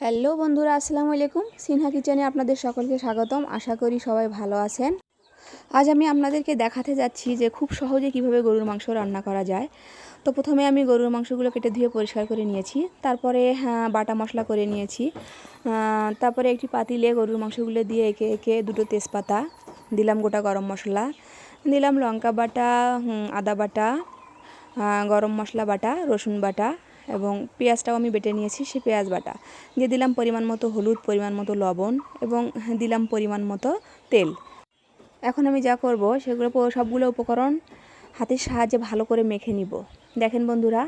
Hello বন্ধুরা আসসালামু আলাইকুম। সিনহা কিচেনে আপনাদের সকলকে স্বাগতম। আশা করি সবাই ভালো আছেন। আজ আমি আপনাদেরকে দেখাতে যাচ্ছি যে খুব সহজে কীভাবে গরুর মাংস রান্না করা যায়। তো প্রথমে আমি গরুর মাংসগুলো কেটে ধুয়ে পরিষ্কার করে নিয়েছি। তারপরে হ্যাঁ, বাটা মশলা করে নিয়েছি। তারপরে একটি পাতিলে গরুর মাংসগুলো দিয়ে একে একে দুটো তেজপাতা দিলাম গোটা গরম মশলা দিলাম লঙ্কা বাটা আদা বাটা গরম মশলা বাটা রসুন বাটা এবং পেঁয়াজটাও আমি বেটে নিয়েছি সে পেঁয়াজ বাটা। দিয়ে দিলাম পরিমাণ মতো হলুদ, পরিমাণ মতো লবণ এবং দিলাম পরিমাণ মতো তেল। এখন আমি যা করব, সেগুলো সবগুলো উপকরণ হাতের সাহায্যে ভালো করে মেখে নিব। দেখেন বন্ধুরা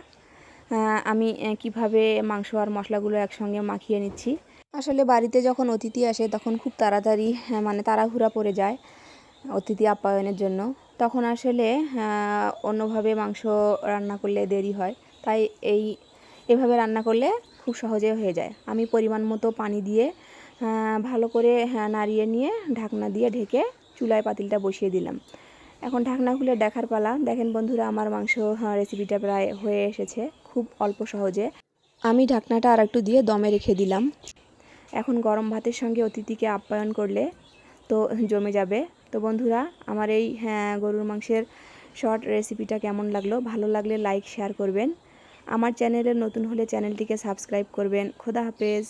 আমি কীভাবে মাংস আর মশলাগুলো একসঙ্গে মাখিয়ে নিচ্ছি। আসলে বাড়িতে যখন অতিথি আসে, তখন খুব তাড়াতাড়ি মানে তাড়াহুড়া পড়ে যায় অতিথি আপ্যায়নের জন্য। তখন আসলে অন্যভাবে মাংস রান্না করলে দেরি হয়। তাই এই এভাবে রান্না করলে খুব সহজে হয়ে যায়। আমি পরিমাণ মতো পানি দিয়ে ভালো করে হ্যাঁ, নাড়িয়ে নিয়ে ঢাকনা দিয়ে ঢেকে চুলায় পাতিলটা বসিয়ে দিলাম। এখন ঢাকনা খুলে দেখার পালা। দেখেন বন্ধুরা আমার মাংস হ্যাঁ, রেসিপিটা প্রায় হয়ে এসেছে খুব অল্প সহজে। আমি ঢাকনাটা আর একটু দিয়ে দমে রেখে দিলাম। এখন গরম ভাতের সঙ্গে অতিথিকে আপ্যায়ন করলে তো জমে যাবে। তো বন্ধুরা আমার এই হ্যাঁ, গরুর মাংসের শর্ট রেসিপিটা কেমন লাগল? ভালো লাগলে লাইক শেয়ার করবেন। আমার চ্যানেলে নতুন হলে চ্যানেলটিকে সাবস্ক্রাইব করবেন। খোদা হাফেজ।